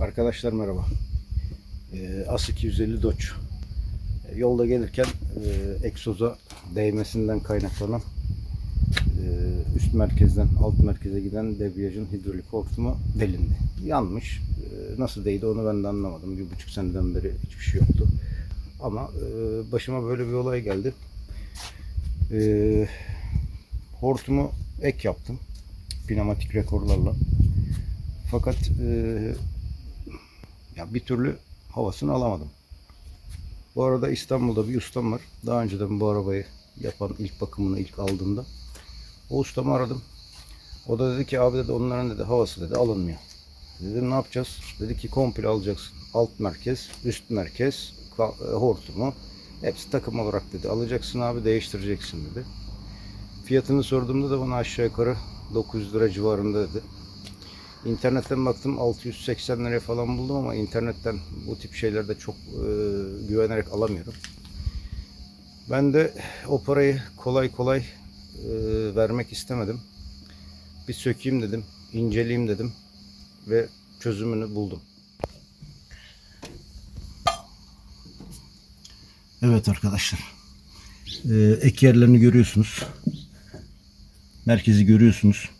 Arkadaşlar merhaba. AS 250 Dodge. Yolda gelirken e, egzoza değmesinden kaynaklanan e, üst merkezden alt merkeze giden debriyajın hidrolik hortumu delindi. Yanmış. Ee, nasıl değdi onu ben de anlamadım. Bir buçuk seneden beri hiçbir şey yoktu. Ama e, başıma böyle bir olay geldi. Ee, hortumu ek yaptım. Pneumatik rekorlarla. Fakat ya bir türlü havasını alamadım. Bu arada İstanbul'da bir ustam var. Daha önceden bu arabayı yapan ilk bakımını ilk aldığında o ustamı aradım. O da dedi ki abi dedi onların dedi havası dedi alınmıyor. Dedim ne yapacağız? Dedi ki komple alacaksın. Alt merkez, üst merkez, e, hortumu hepsi takım olarak dedi. Alacaksın abi değiştireceksin dedi. Fiyatını sorduğumda da bana aşağı yukarı 900 lira civarında dedi. İnternetten baktım 680 liraya falan buldum ama internetten bu tip şeylerde çok e, güvenerek alamıyorum. Ben de o parayı kolay kolay e, vermek istemedim. Bir sökeyim dedim, inceleyeyim dedim ve çözümünü buldum. Evet arkadaşlar. E, ek yerlerini görüyorsunuz. Merkezi görüyorsunuz.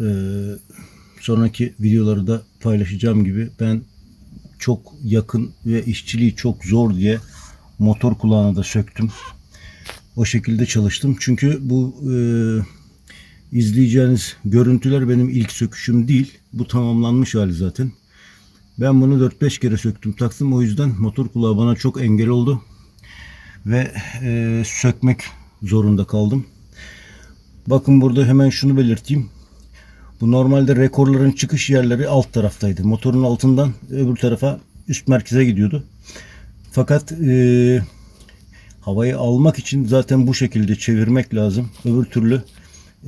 Ee, sonraki videoları da paylaşacağım gibi ben çok yakın ve işçiliği çok zor diye motor kulağına da söktüm. O şekilde çalıştım. Çünkü bu e, izleyeceğiniz görüntüler benim ilk söküşüm değil. Bu tamamlanmış hali zaten. Ben bunu 4-5 kere söktüm taktım. O yüzden motor kulağı bana çok engel oldu. Ve e, sökmek zorunda kaldım. Bakın burada hemen şunu belirteyim. Bu normalde rekorların çıkış yerleri alt taraftaydı. Motorun altından öbür tarafa üst merkeze gidiyordu. Fakat e, havayı almak için zaten bu şekilde çevirmek lazım. Öbür türlü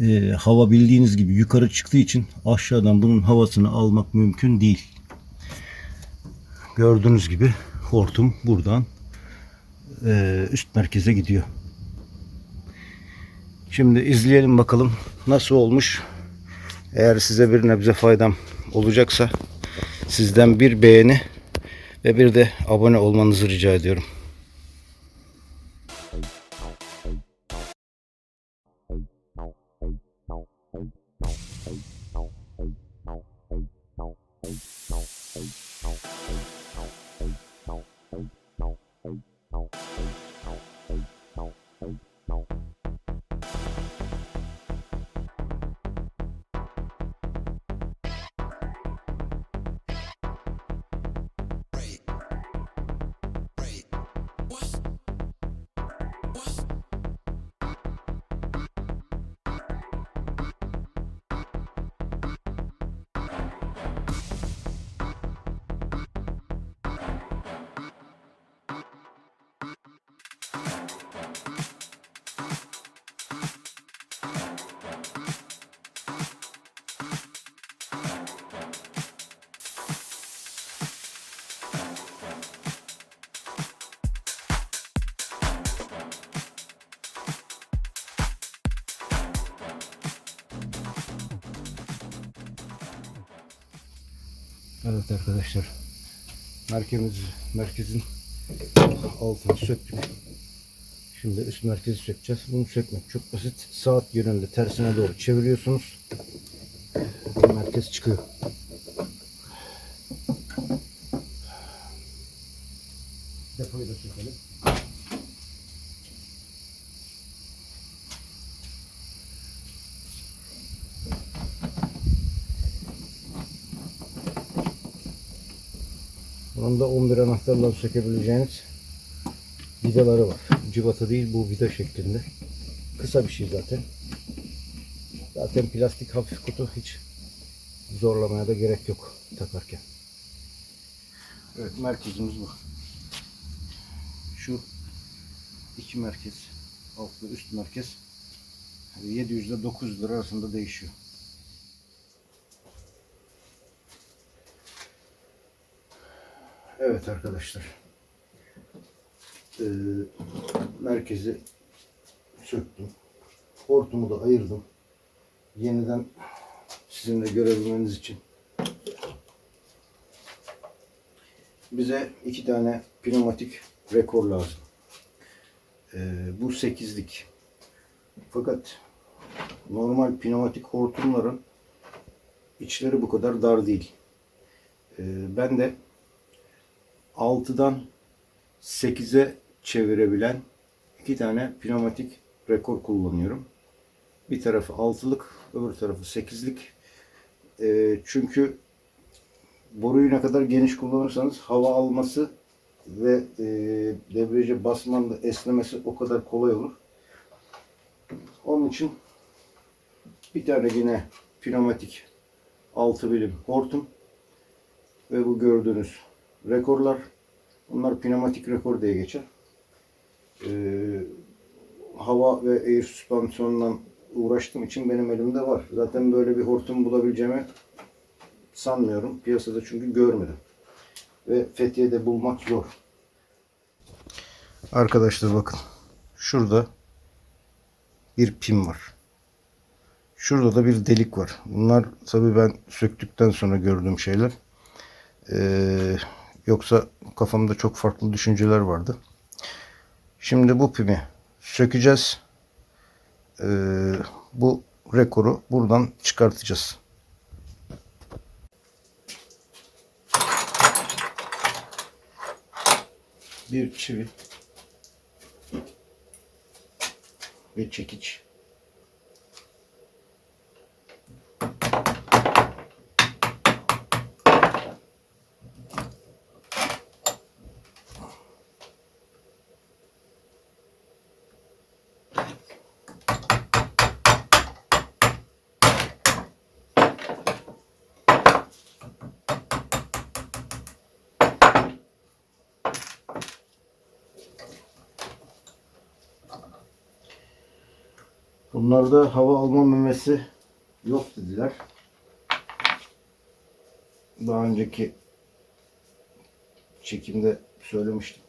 e, hava bildiğiniz gibi yukarı çıktığı için aşağıdan bunun havasını almak mümkün değil. Gördüğünüz gibi hortum buradan e, üst merkeze gidiyor. Şimdi izleyelim bakalım nasıl olmuş. Eğer size bir nebze faydam olacaksa sizden bir beğeni ve bir de abone olmanızı rica ediyorum. Evet arkadaşlar. Merkez, merkezin altını söktük. Şimdi üst merkezi sökeceğiz. Bunu sökmek çok basit. Saat yönünde tersine doğru çeviriyorsunuz. Merkez çıkıyor. Depoyu da sökelim. Bunun da 11 anahtarla sökebileceğiniz vidaları var. Cıvata değil bu vida şeklinde. Kısa bir şey zaten. Zaten plastik hafif kutu hiç zorlamaya da gerek yok takarken. Evet merkezimiz bu. Şu iki merkez, alt ve üst merkez 700 ile 900 lira arasında değişiyor. Evet arkadaşlar. Ee, merkezi söktüm. Hortumu da ayırdım. Yeniden sizin de görebilmeniz için bize iki tane pneumatik rekor lazım. Ee, bu 8'lik. Fakat normal pneumatik hortumların içleri bu kadar dar değil. Ee, ben de 6'dan 8'e çevirebilen iki tane pneumatik rekor kullanıyorum. Bir tarafı 6'lık, öbür tarafı 8'lik. Ee, çünkü boruyu ne kadar geniş kullanırsanız hava alması ve e, debriyaja basmanda esnemesi o kadar kolay olur. Onun için bir tane yine pneumatik 6 bilim hortum ve bu gördüğünüz rekorlar bunlar pneumatik rekor diye geçer. Ee, hava ve air süspansiyonundan uğraştığım için benim elimde var. Zaten böyle bir hortum bulabileceğimi sanmıyorum. Piyasada çünkü görmedim. Ve Fethiye'de bulmak zor. Arkadaşlar bakın. Şurada bir pin var. Şurada da bir delik var. Bunlar tabii ben söktükten sonra gördüğüm şeyler. Ee, yoksa kafamda çok farklı düşünceler vardı. Şimdi bu pimi sökeceğiz. Ee, bu rekoru buradan çıkartacağız. Bir çivi ve çekiç. Bunlarda hava alma memesi yok dediler. Daha önceki çekimde söylemiştim.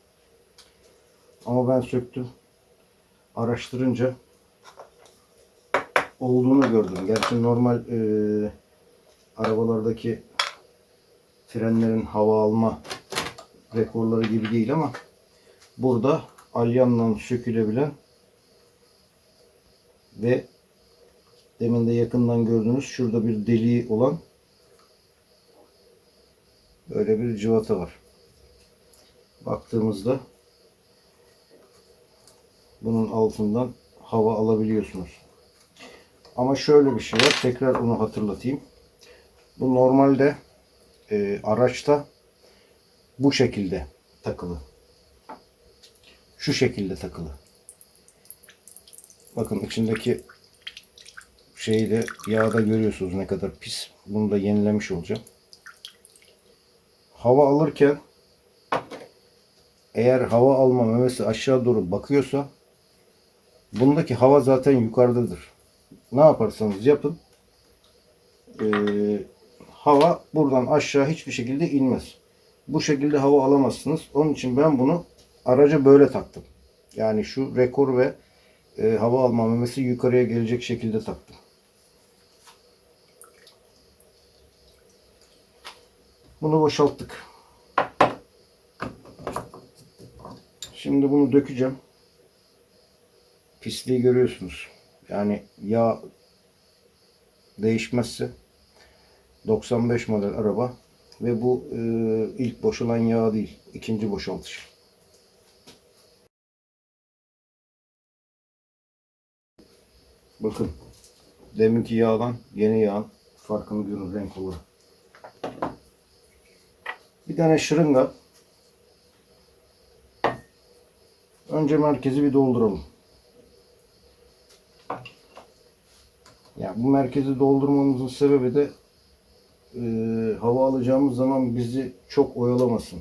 Ama ben söktüm. Araştırınca olduğunu gördüm. Gerçi normal e, arabalardaki frenlerin hava alma rekorları gibi değil ama burada alyanla sökülebilen ve demin de yakından gördüğünüz şurada bir deliği olan böyle bir cıvata var. Baktığımızda bunun altından hava alabiliyorsunuz. Ama şöyle bir şey var. Tekrar onu hatırlatayım. Bu normalde e, araçta bu şekilde takılı. Şu şekilde takılı. Bakın içindeki şeyi yağda görüyorsunuz ne kadar pis. Bunu da yenilemiş olacağım. Hava alırken eğer hava alma memesi aşağı doğru bakıyorsa bundaki hava zaten yukarıdadır. Ne yaparsanız yapın ee, hava buradan aşağı hiçbir şekilde inmez. Bu şekilde hava alamazsınız. Onun için ben bunu araca böyle taktım. Yani şu rekor ve e, hava alma memesi yukarıya gelecek şekilde taktım. Bunu boşalttık. Şimdi bunu dökeceğim. Pisliği görüyorsunuz. Yani yağ değişmezse 95 model araba ve bu e, ilk boşalan yağ değil. ikinci boşaltış. Bakın. Deminki yağdan yeni yağın farkını görün renk olarak. Bir tane şırınga. Önce merkezi bir dolduralım. Ya bu merkezi doldurmamızın sebebi de e, hava alacağımız zaman bizi çok oyalamasın.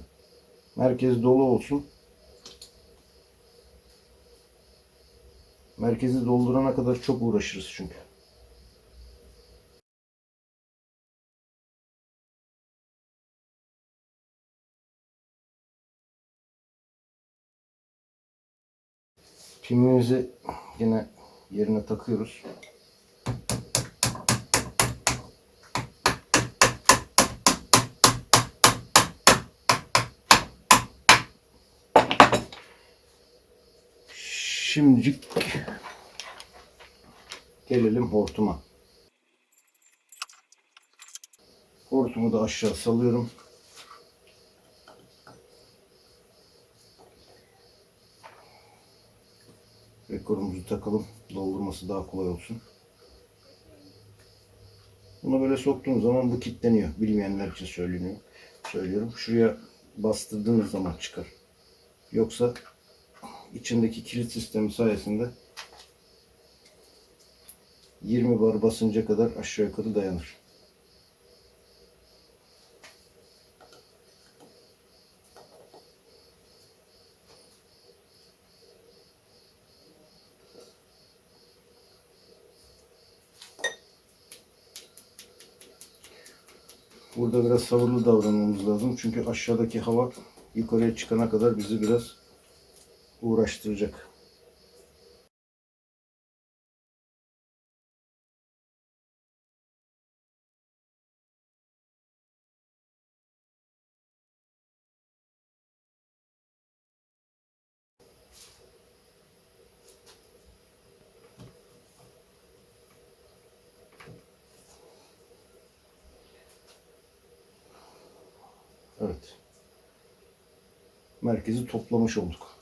Merkez dolu olsun. Merkezi doldurana kadar çok uğraşırız çünkü. Pimimizi yine yerine takıyoruz. Şimdilik gelelim hortuma. Hortumu da aşağı salıyorum. Rekorumuzu takalım. Doldurması daha kolay olsun. Bunu böyle soktuğun zaman bu kilitleniyor. Bilmeyenler için söyleniyor. Söylüyorum. Şuraya bastırdığınız zaman çıkar. Yoksa içindeki kilit sistemi sayesinde 20 bar basınca kadar aşağı yukarı dayanır. Burada biraz sabırlı davranmamız lazım. Çünkü aşağıdaki hava yukarıya çıkana kadar bizi biraz uğraştıracak. Evet. Merkezi toplamış olduk.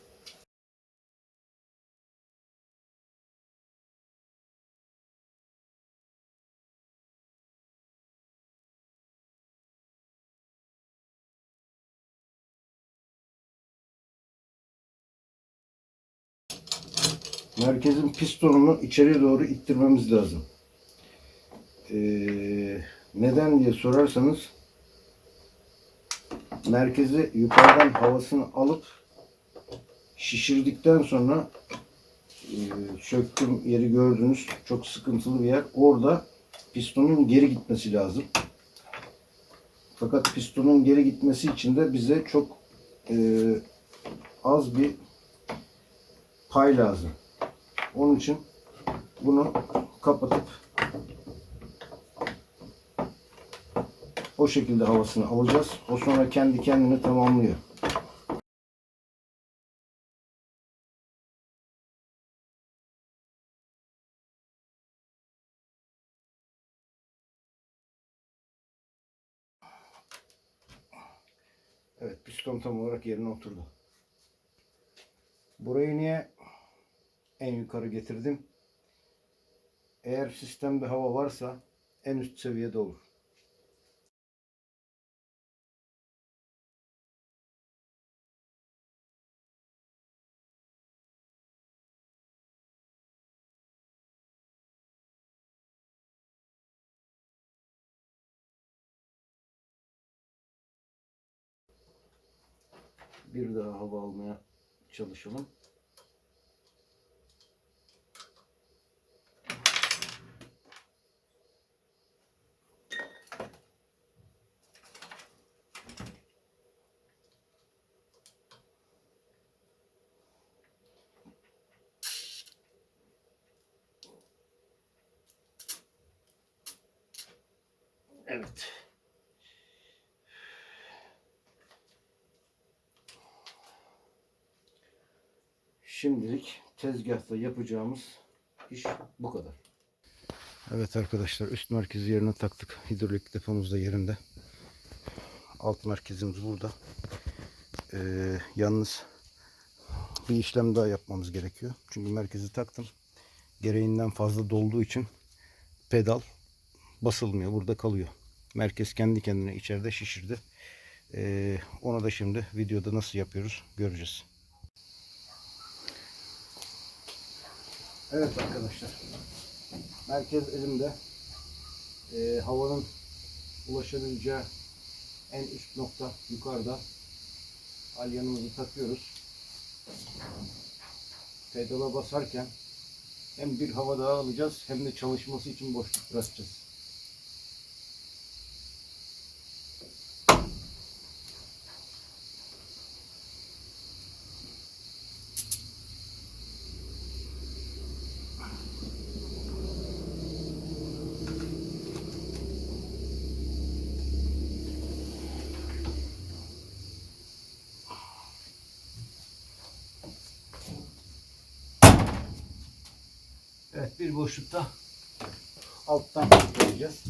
Merkezin pistonunu içeriye doğru ittirmemiz lazım. Ee, neden diye sorarsanız merkezi yukarıdan havasını alıp şişirdikten sonra e, söktüm yeri gördünüz çok sıkıntılı bir yer. Orada pistonun geri gitmesi lazım. Fakat pistonun geri gitmesi için de bize çok e, az bir pay lazım. Onun için bunu kapatıp o şekilde havasını alacağız. O sonra kendi kendini tamamlıyor. Evet piston tam olarak yerine oturdu. Burayı niye en yukarı getirdim? Eğer sistemde hava varsa en üst seviyede olur. Bir daha hava almaya çalışalım. Evet. Şimdilik tezgahta yapacağımız iş bu kadar. Evet arkadaşlar üst merkezi yerine taktık. Hidrolik depomuz da yerinde. Alt merkezimiz burada. Ee, yalnız bir işlem daha yapmamız gerekiyor. Çünkü merkezi taktım. Gereğinden fazla dolduğu için pedal basılmıyor. Burada kalıyor. Merkez kendi kendine içeride şişirdi. Ee, onu da şimdi videoda nasıl yapıyoruz göreceğiz. Evet arkadaşlar. Merkez elimde. Ee, havanın ulaşabileceği en üst nokta yukarıda. Alyanımızı takıyoruz. Pedala basarken hem bir hava daha alacağız hem de çalışması için boşluk bırakacağız. Bir boşlukta alttan koyacağız.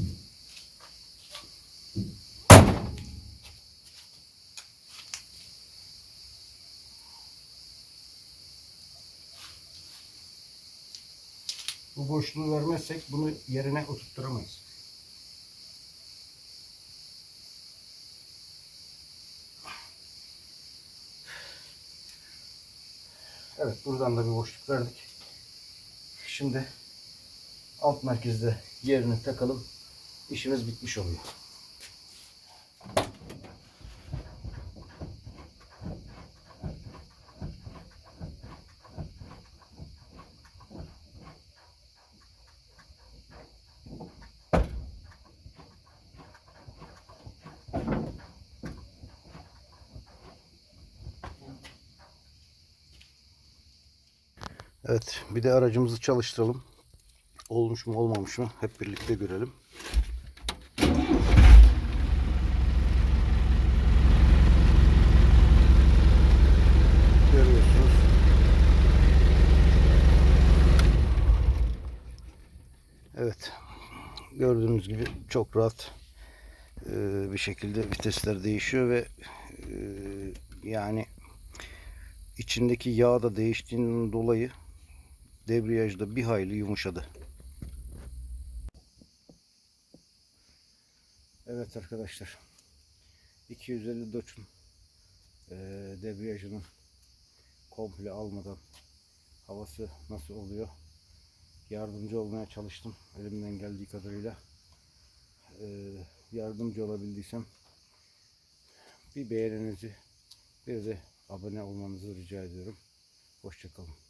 Bu boşluğu vermezsek bunu yerine oturtturamayız. Evet buradan da bir boşluk verdik. Şimdi alt merkezde yerini takalım. İşimiz bitmiş oluyor. Evet, bir de aracımızı çalıştıralım. Olmuş mu olmamış mı hep birlikte görelim. Görüyorsunuz. Evet. Gördüğünüz gibi çok rahat e, bir şekilde vitesler değişiyor ve e, yani içindeki yağ da değiştiğinden dolayı debriyajda bir hayli yumuşadı. Evet arkadaşlar. 250 Dodge'un eee debriyajını komple almadan havası nasıl oluyor yardımcı olmaya çalıştım elimden geldiği kadarıyla Eee, yardımcı olabildiysem bir beğeninizi bir de abone olmanızı rica ediyorum. Hoşçakalın.